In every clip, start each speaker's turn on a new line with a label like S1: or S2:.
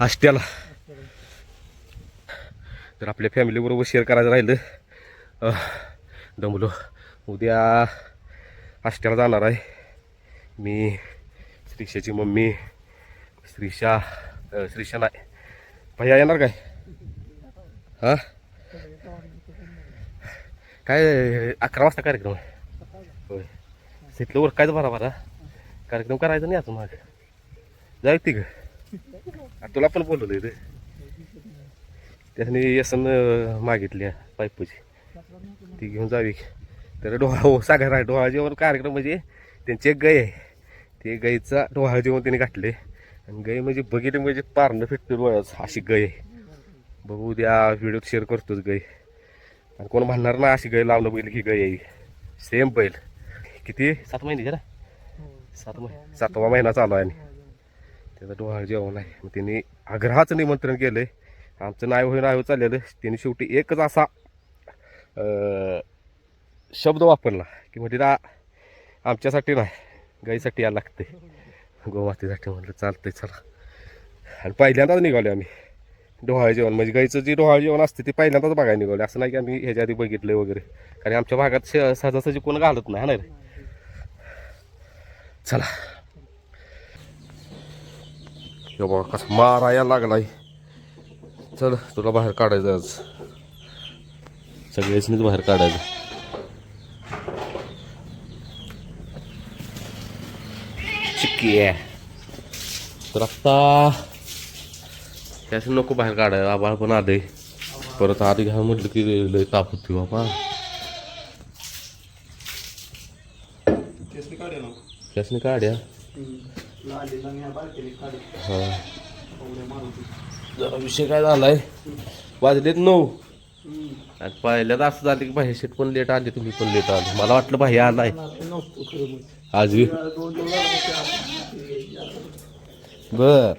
S1: आष्ट्याला. तर आपल्या फॅमिलीबरोबर शेअर करायचं राहिलं. दमलो. उद्या आष्ट्याला जाणार आहे. मी श्रीषाची मम्मी श्रीषा श्रीषा नाही. भैया येणार काय? हां? काय अकरा वाजता कार्यक्रम आहे. होय. तिथलं उरकायचं बरा बरा कार्यक्रम करायचा नाही अजून मग. जाईल ती का तुला पण बोलवलं रे त्याने यसन मागितली पाईपची ती घेऊन जावी. तर डोहा हो सागर आहे डोहा जेवण कार्यक्रम म्हणजे त्यांची एक गाय आहे. ते गाईचा डोहा जेवण त्यांनी घातले. आणि गाय म्हणजे बघितलं म्हणजे पारणं फिटते डोळ्याच अशी गाय आहे. बघू उद्या व्हिडिओ शेअर करतोच गाय. आणि कोण म्हणणार ना अशी गाय लावलं बैल की गाय आहे. सेम बैल. किती? सात महिने ना सात महिने सातवा महिना चालू आहे आणि. त्याचं डोहाळ जेवण आहे मग त्यांनी आग्रहाचं निमंत्रण केलं आहे आमचं नाव होईन नाव चाललेलं. त्यांनी शेवटी एकच असा शब्द वापरला की म्हणजे ना आमच्यासाठी नाही गाईसाठी यायला लागते गोमातेसाठी म्हटलं चालतंय चला. आणि पहिल्यांदाच निघालो आम्ही. डोहाळ जेवण. म्हणजे गाईचं जे डोहाळ जेवण असते ते पहिल्यांदाच बघायला निघाले असं नाही की आम्ही ह्याच्या आधी बघितलं वगैरे. कारण आमच्या भागात श- सहजासहजी कोण घालत नाही ना? रे चला. हे बघा कसा मारायला लागलाय. चल तुला बाहेर काढायचं आज. सगळ्याच बाहेर काढायचं. चिक्की आहे. तर आत्ता त्याचं नको बाहेर काढायला आबाळ पण आलंय. परत आधी घ्या म्हटलं की लय ताप होती बाबा. त्यासनी काढ्या हा. जरा विषय काय झालाय? वाजलेत नऊ. आणि पहिल्यादा असं झालं की भाई शेट पण लेट आले तुम्ही पण लेट आले. मला वाटलं भाई आलाय. आज बी बर.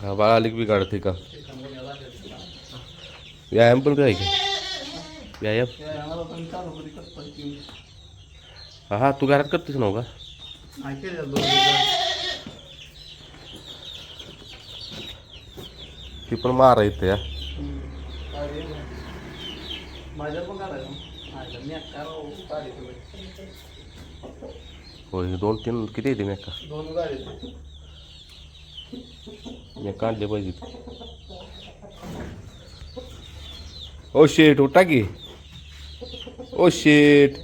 S1: हा बाळा आली की बिघाडते का? व्यायाम पण काय व्यायाम? हा हा तू घरात करतेस ना का ती पण मारा येते या होय दोन तीन किती येते मेका?
S2: दोन गाडी
S1: मेका आणले पाहिजे ओ शेट उठा की. ओ शेट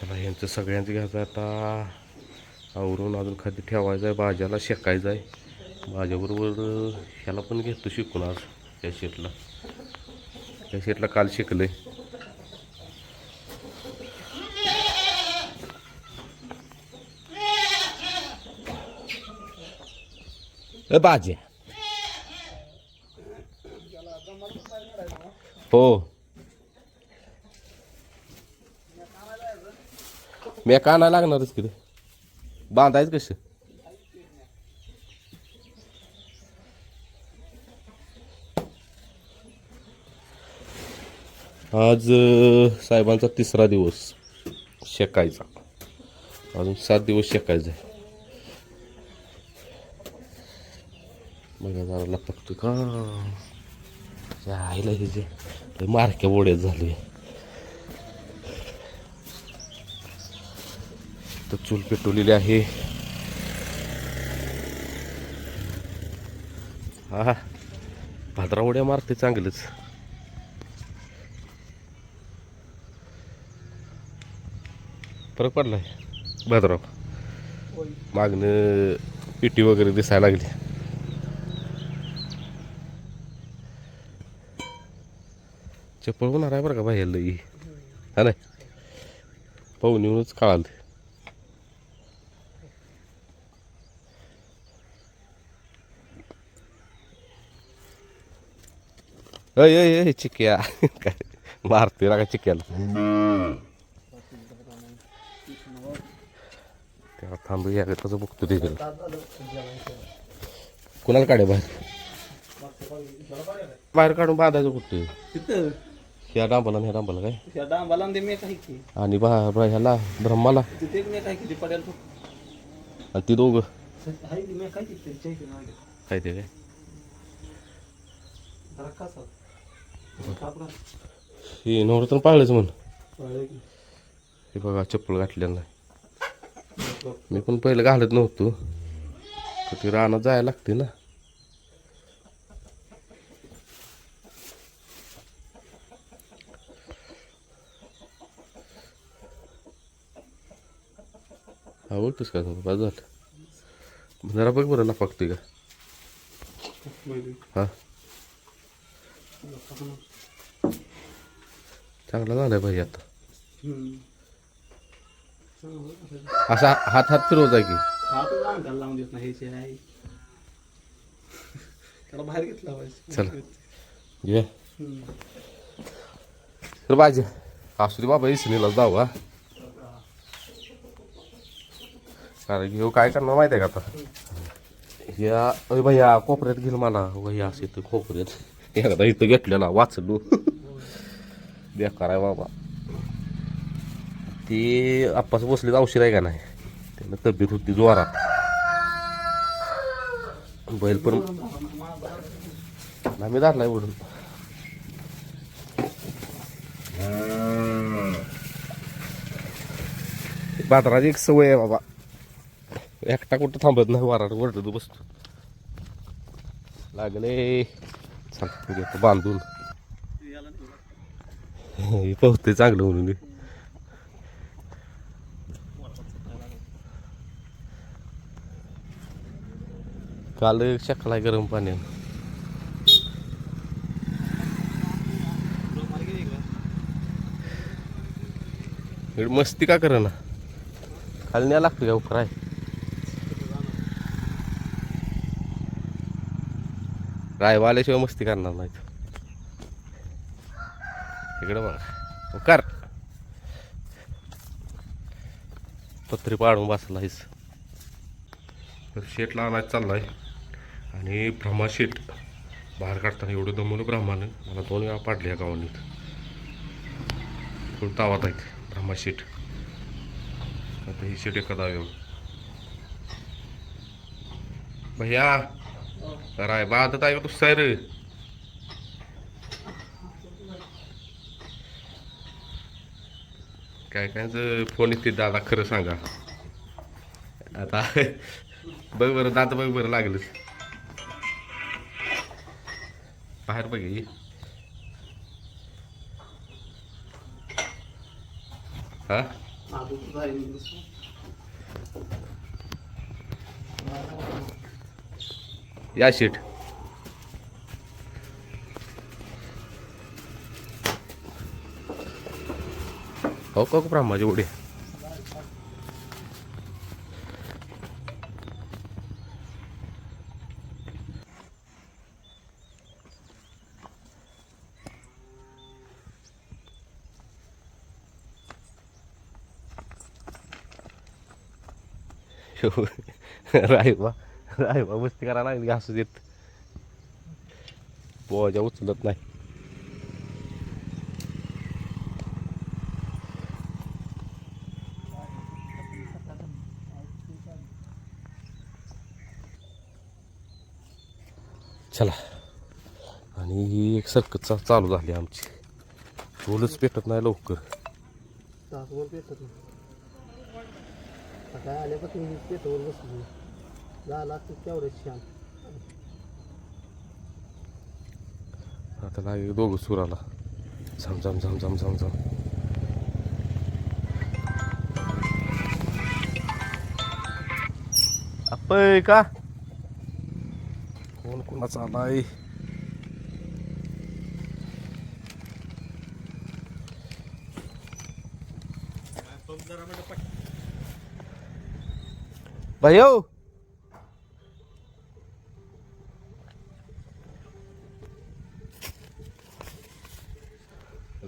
S1: चला यांचं सगळ्यांचं घ्यायचं आता. आवरून अजून खाली ठेवायचं आहे भाज्याला शेकायचं आहे. भाज्याबरोबर ह्याला पण घेतो शिकून आज या शेटला या शेटला काल शिकलं. आहे ए बाजे. हो. मी का नाही लागणारच किती बांधायचं कसं आज साहेबांचा तिसरा दिवस शेकायचा. अजून सात दिवस शेकायचा. आहे बघा जरा लपकतो का? आईला हे जे मारक्या बोड्यात झाले. तर चूल पेटवलेली आहे. हा भाद्रा उड्या मारते चांगलंच. फरक पडलाय? भाद्राव. मागणं पिटी वगैरे दिसायला लागली. चप्पल होणार आहे बरं का बाहेर लई हा नाही? पाहून येऊनच कळाल. अय अय अय चिक्या. काय? मारते ना का चिक्याला. तेव्हा थांब या कसं बघतो ते कुणाला काढे बाहेर? बाहेर काढून बांधायचं कुठे?
S2: तिथं.
S1: ह्या डांबाला आणि ह्या डांबाला काय?
S2: त्या डांबाला आणि ते मेक आहे की.
S1: आणि बा बा- ह्याला ब्रह्माला.
S2: तिथे एक मेक आहे की ते? पडेल
S1: आणि ती दोघं.
S2: आहे की मेक आहे की त्यांच्या इथे मागे
S1: काय ते काय?
S2: जरा कसा कापडा
S1: हे नवरत्न पाळलंच म्हण.
S2: पळलं की.
S1: हे बघा चप्पल घातलेलं नाही. मी पण पहिलं घालत नव्हतो. तर ते रानात जायला लागते ना. आवडतोस का तुला बाद झालं. जरा बघ बरं नफाकते का? हा. चांगला झालाय भाई आता. असा हात हात फिरवत की?
S2: लावून देत नाही त्याला बाहेर घेतला पाहिजे.
S1: चला. घे. तर बाजे असू दे बाबा इसनीलाच जाऊ हा. कारण की ह्यो काय करणार माहिती आहे का आता? ह्या अरे भैया कोपऱ्यात घेईल मला भैया असं इथं कोपऱ्यात. एकदा इथं घेतलेला वाचलो. बेकार आहे बाबा. ती आप्पाचं बसलीच औषध आहे का नाही? त्यानं तब्येत होती जोरात. बैल पण नाही धरलाय म्हणून बाजाराची एक सवय आहे बाबा. एकटा कुठं थांबत नाही वाराड वरडत बसतो. लागले. चल घेतो बांधून. हे पोहते चांगलं म्हणून काल शकला गरम पाण्यानं. मस्ती का करा ना खाली न्या लागतो का उकराय रायवा आल्याशिवाय मस्ती करणार नाहीत. इकडं बघा. कर पत्री पाडून बसलायस तर शेट लावायला चाललाय. आणि ब्रह्मा शेट. बाहेर काढताना एवढं दमवलं ब्रह्मानं मला दोन वेळा पाडले या गावाने थोडं तावात आहेत ब्रह्मा शेट. आता ही शेट एका दाव्यावर भैया. राय बाधत आहे का तू सर. काय काय फोन येते दादा खरं सांगा. आता बघ बरं दादा बघ बरं लागलं बाहेर बघ हा
S2: आजूच आहे मी दुसरं.
S1: या शीट. हो का प्रा माझी उडी? राय बा. नाही बा मस्ती करायला लागली असू देत बोजा उचलत नाही. चला. आणि ही एक सरकत चा- चालू झाली आमची. बोलच पेटत नाही लवकर.
S2: पेटत नाही. झाला की तेवढंच छान
S1: आता लागे दोघं सुराला झम झम झम झम झम झम. अप्पय का? कोण कोणाचा आलाय? भाई हो.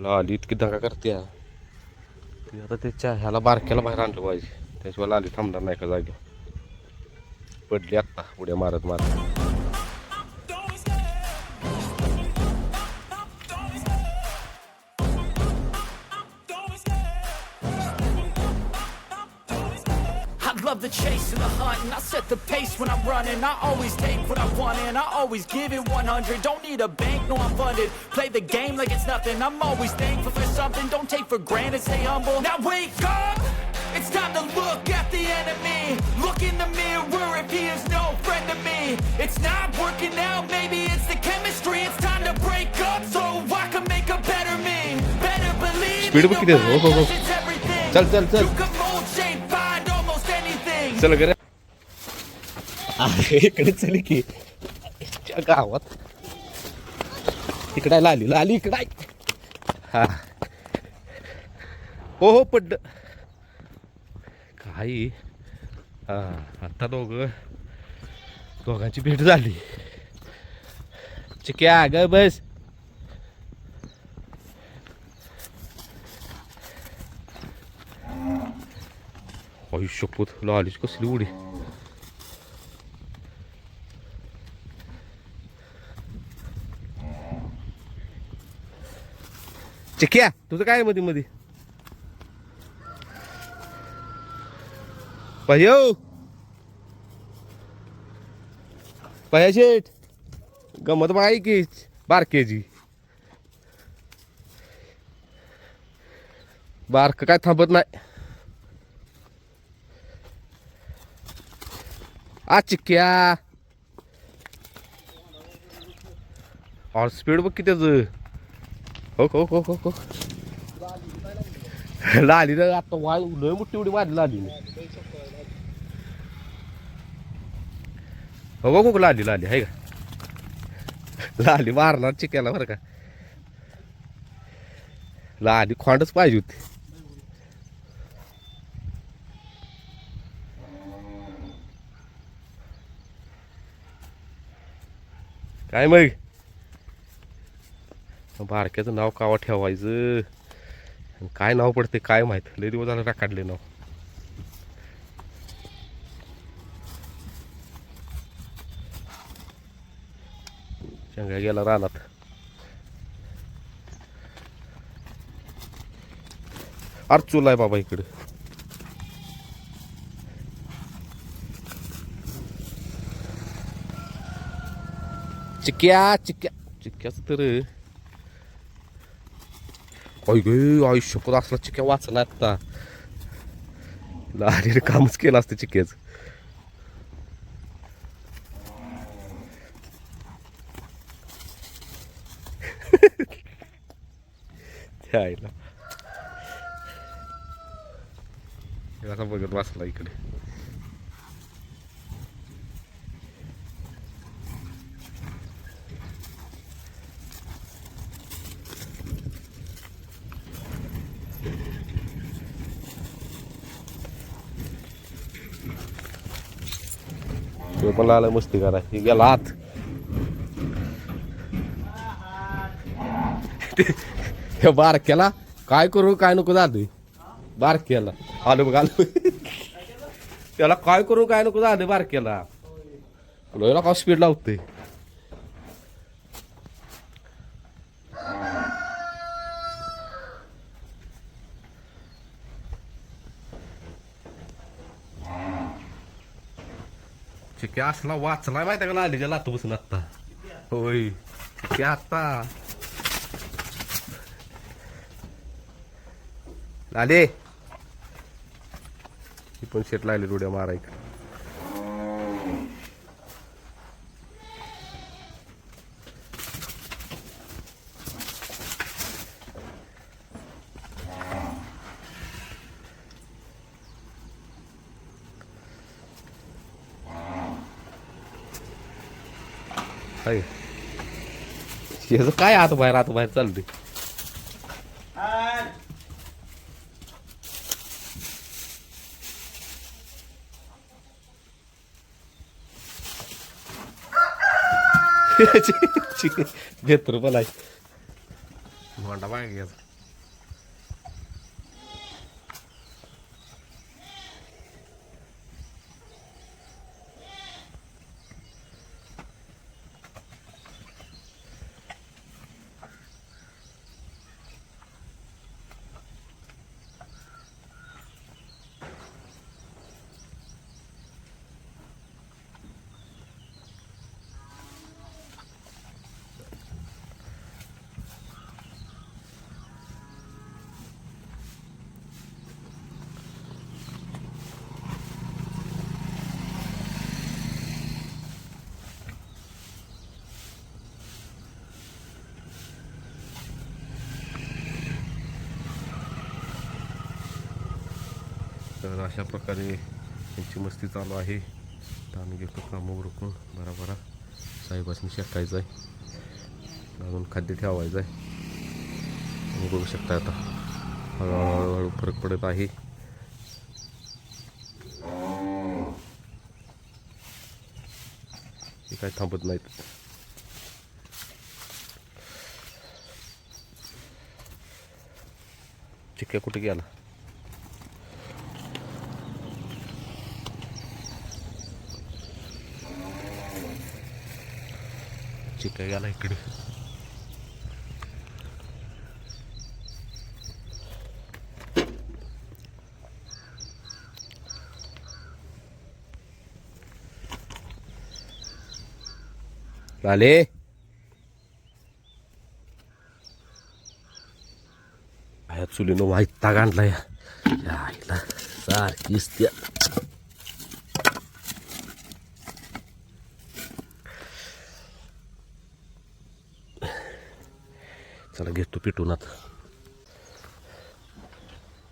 S1: आली इतकी दगा करते. ती आता त्याच्या ह्याला बारक्याला बाहेर आणलं पाहिजे. त्याशिवाय लाली थांबणार नाही का जागी. पडली आत्ता उड्या मारत मारत.
S3: and I set the pace when I'm running. I always take what I want and I always give it 100 Don't need a bank, no I'm funded. Play the game like it's nothing. I'm always thankful for something. Don't take for granted, stay humble. Now wake up! It's time to look at the enemy. Look in the mirror if he is no friend to me. It's not working out, maybe it's the chemistry. It's time to break up so I can make a better me. Better believe
S1: Speed up,
S3: everything.
S1: Chal, chal, chal.
S3: You can mold, shape, find almost anything.
S1: Se lo querés अरे इकडे चल की. गावात. इकडे लाली लाली इकडे. हा. हो हो पड्ड काही. हा आता दोघ. दोघांची भेट झाली. चिक्या ग बस. आयुष्यपूत लालीच कसली उडी. चिक्या तुझं काय मध्ये मध्ये पाहिजे पाहिजे शेठ. गमत बाई की बारकेजी. बारक काय थांबत नाही. आ चिक्क्या. और स्पीड बघ किती त्याचं. हो हो हो हो हो. लाली ना आता वाय लय मोठी उडी मारली लाली हो बघ बघ लाली लाली आहे का? लाली मारणार चिक्याला बरं का. लाली खोंडच पाहिजे होती. काय मग? बारक्याचं नाव कावा ठेवायचं. आणि काय नाव पडते काय माहीत. लय दिवस झालं काढले नाव. चंगळ्या गेला रानात. अर्चूल आहे बाबा इकडे. चिक्या चिक्या चिक्याच तर गे आयुष्यपत असला चिक्या वाचला आत्ता लारीने कामच केलं असतं चिक्याच त्याला बघत वाचला इकडे तो पण आला मस्ती करा. हे गेला आत हे केला काय करू काय नको झालं बारक्याला. आलो बघ आलो. त्याला काय करू काय नको झालं बारक्याला. लोयला का स्पीड लावते ते असला वाचला माहिती का लालीच्या लात बसून आत्ता होय ते आत्ता लाले। ही पण शेट लागली रुड्या मारायचं हाय याचं काय आत बाहेर आत बाहेर चालते घेतो पण आहे भांडा मागे घ्यायचा तर अशा प्रकारे त्यांची मस्ती चालू आहे. तर आम्ही घेतो कामं उरकून. बरा बरा. साहेबासनी शेकायचं आहे. अजून खाद्य ठेवायचं आहे. आणि बघू शकता आता. हळूहळू फरक पडत आहे. हे काय थांबत नाहीत. चिक्क्या कुठे गेला? चिक्क्या गेला इकडे लाले ह्या चुलीनं वाईट ताग आणला या या आईला सारखीच त्या चला घेतो पिटून आता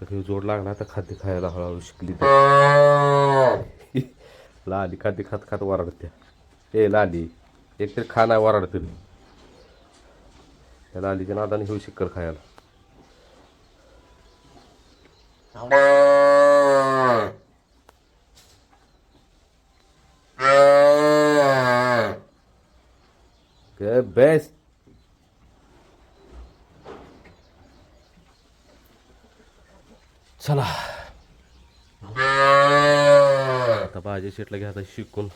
S1: तर हे जोड लागला तर खाद्य खायला हळूहळू शिकली लाली खाद्य खात खात वराडत्या. ए लाली एकतरी खा नाही वराडते त्या लालीच्या नादाने घेऊ शिक्कर खायला. Best best. चला आता भाजी शेटला घ्यायचा शिकून.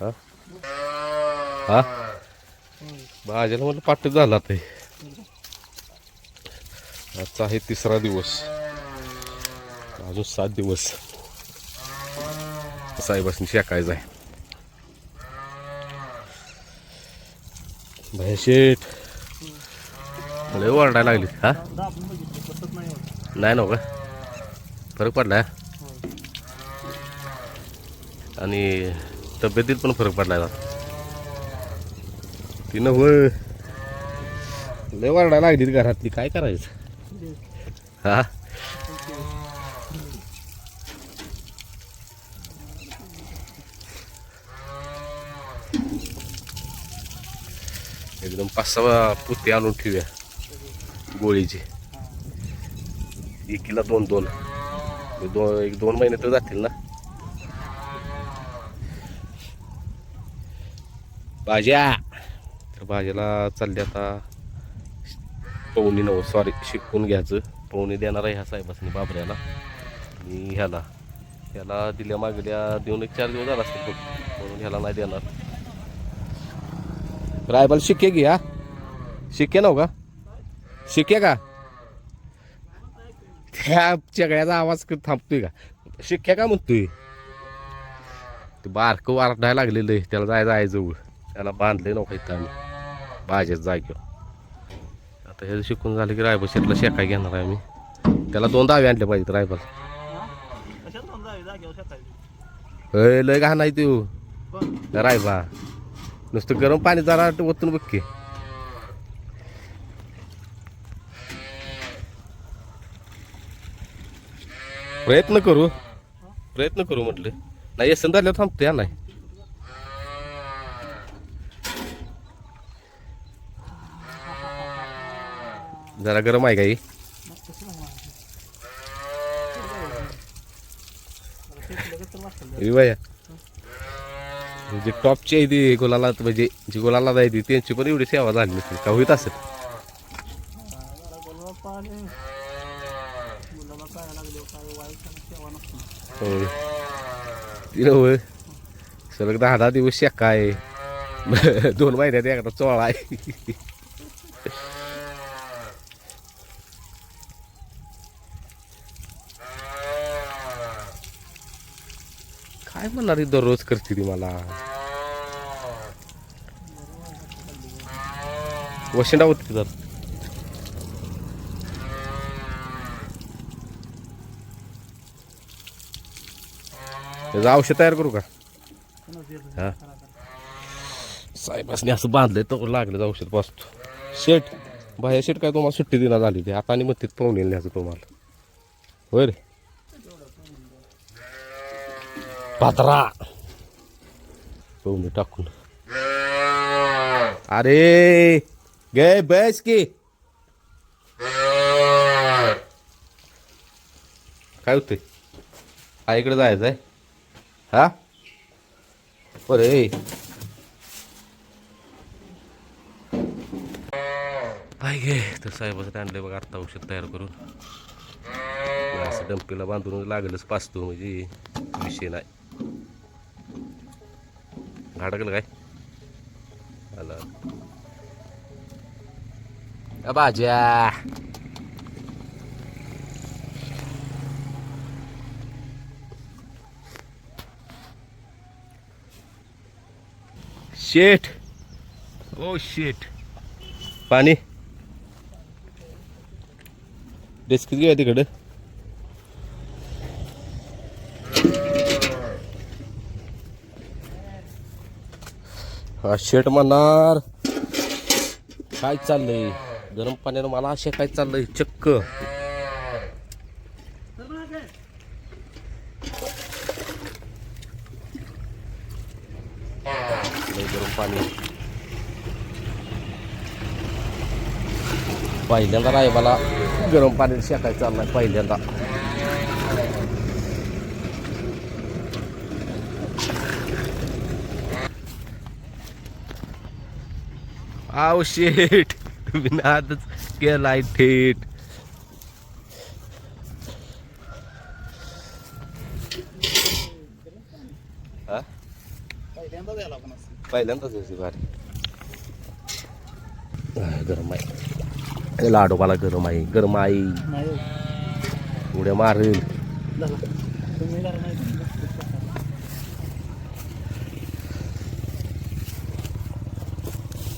S1: हा? हा? भाज्याला म्हटलं पाठ झाला ते. आजचा आहे तिसरा दिवस. अजून सात दिवस. साहेबासनी शेकायचं आहे. भाई शेट लय ओरडायला लागली हा?
S2: नाही एवढं.
S1: का फरक पडलाय आणि तब्येतीत पण फरक पडलाय आहे तिनं होय. लय ओरडायला लागली घरातली काय करायचं? हा? एकदम पाच सहा पुते आणून ठेवूया. गोळीची. एकीला दोन दोन. दोन एक दोन महिने तर जातील ना. भाज्या. तर भाज्याला चालले आता. पवनी नव सॉरी शिकून घ्यायचं. पवनी देणार आहे ह्या साहेबासनी बाबऱ्याला. आणि ह्याला. ह्याला दिल्या मागल्या देऊन एक चार दिवस झाला असतील बघ. म्हणून ह्याला नाही देणार. रायबाला शिक्के घे हा? शिक्के नव का? शिक्के का? त्या चगळ्याचा आवाज थांबतोय का? शिक्क्या का म्हणतोय? ते बारकं वारडायला लागलेलं आहे. त्याला जायचं आहे जवळ त्याला बांधले नव्हतं इथं आम्ही. भाज्यात जागेवर आता हे शिकून झालं की रायबा शेतला शेकाय घेणार आहे आम्ही. त्याला दोन दावे आणले पाहिजेत रायबाला लय घाण आहे तो? रायबा. नुसतं गरम पाणी जरा ओतून बघ की. प्रयत्न करू. प्रयत्न करू म्हटलं. नाही येसन झाल्यावर थांबते या नाही. जरा गरम आहे काही.
S2: कसं
S1: हे म्हणजे टॉपची आहे ती गुलाला म्हणजे जी गुलाला आहे ती त्यांची पण एवढी सेवा झाली नसते. का होईत असेल
S2: जरा बोलवा पाणी. मुलाला काय लागले काय वाईट आणि सेवा नसते.
S1: होय. ती नव्ह सलग दहा दहा दिवस शेका आहे दोन महिन्यात एकदा चोळा आहे काय म्हणणार ती दररोज करते ती मला वशिंडा होती तर त्याचं औषध तयार करू का? हा. साहेबासनी असं बांधलंय तो लागलं औषध बसतो शेट बाहेर शेट काय तुम्हाला सुट्टी दिला झाली ते. आता आणि मग तिथं पाहून येईल न्यायचं तुम्हाला. होय रे. पात्रा. पाहुणे टाकून. अरे गे बस की. काय होते आईकडे जायचं आहे हा बरे काय गे तर साहेबाचं आणलंय बघा आता औषध तयार करून. असं डंपीला बांधून लागलंच पाचतो म्हणजे विषय नाही. घाडकलं काय? आला. अ बाज्या. शेठ ओ शेठ पाणी. डेस्क घ्या तिकडं? हा शेट म्हणणार. काय चाललंय? गरम पाण्यानं मला असे काय चाललंय? चक्क लय गरम पाणी पहिल्यांदा मला गरम पाणी शेकायचं चाललाय पहिल्यांदा. आव शेट विनादच केलाय थेट. हा? पहिल्यांदाच यायची भारी. आह, गरम आहे. लाडोबाला गरम आहे गरम आई.
S2: नाही
S1: उड्या मारेल.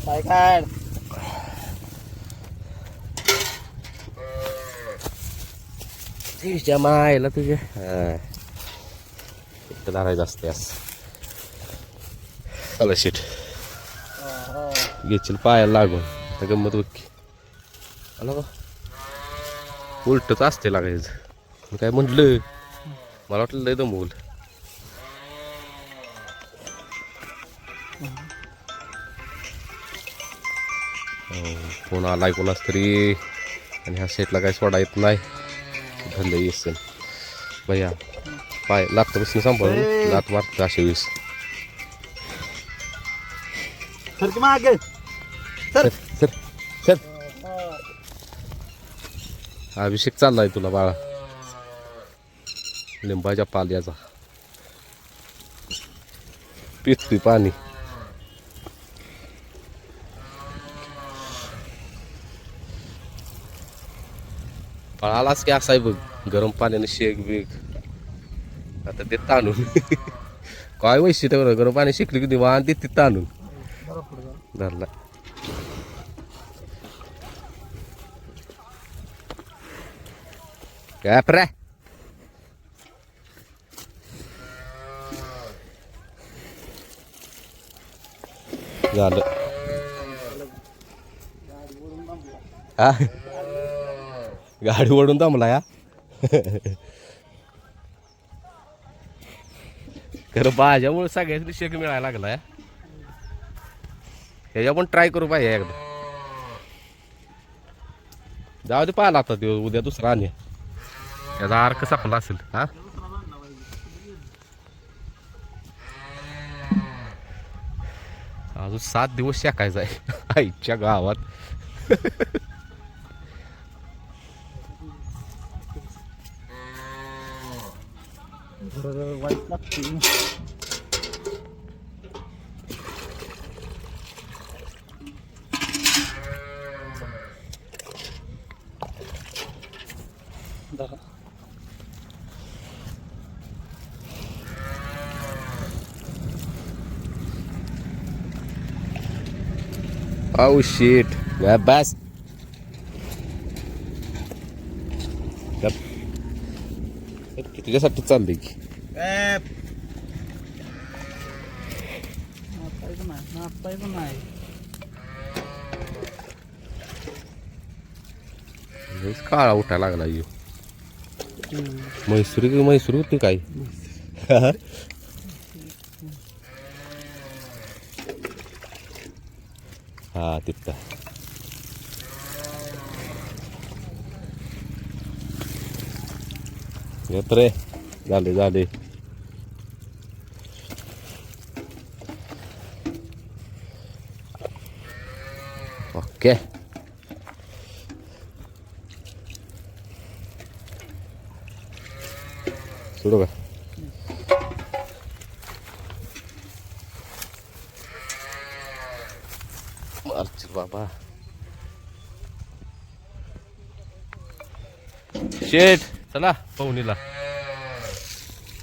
S2: काय काय?
S1: तुझ्या मायला तुझ्या हा. इथं धरायचं असते असं. चला शेट. घेशील पायाला लागून. गंमत बघ आला का उलटच असते लागायचं. मी काय म्हटलं मला वाटलं लय दमवल. फोन आलाय कोणाच तरी. आणि ह्या सेटला काय सोडा येत नाही. धंदे येसन भैया पाय लागतं बसून सांभाळून. लात मारतं
S2: सर की मागे.
S1: अभिषेक चाललाय तुला बाळा. लिंबाच्या पाल्याचा. पितोय पाणी. पळालाच की असाय बघ गरम पाण्याने शेक बीक. आता ते ताणून. काय वैशिष्ट्य बरं? गरम पाणी शिकली की निवांत ते ताणून. धरला. काय प्रे झालं हा गाडी ओढून थांबला या खरं भाज्यामुळे सगळ्याच शेक मिळायला लागला या ह्याच्या पण ट्राय करू पाहिजे एकदा जाऊ दे पाहिला आता ते उद्या दुसरा आणि त्याचा अर्क सापला असेल. हा? अजून सात दिवस शेकायचा आहे. आईच्या गावात. Shit. Yeah, best. तुझ्यासाठी चाललंय की. काळा उठायला लागला येऊ म्हैसूर म्हैसूर होती काय? हा तिथं येत रे झाले झाले ओके सोडू का मारची बाबा शेठ चला पवनीला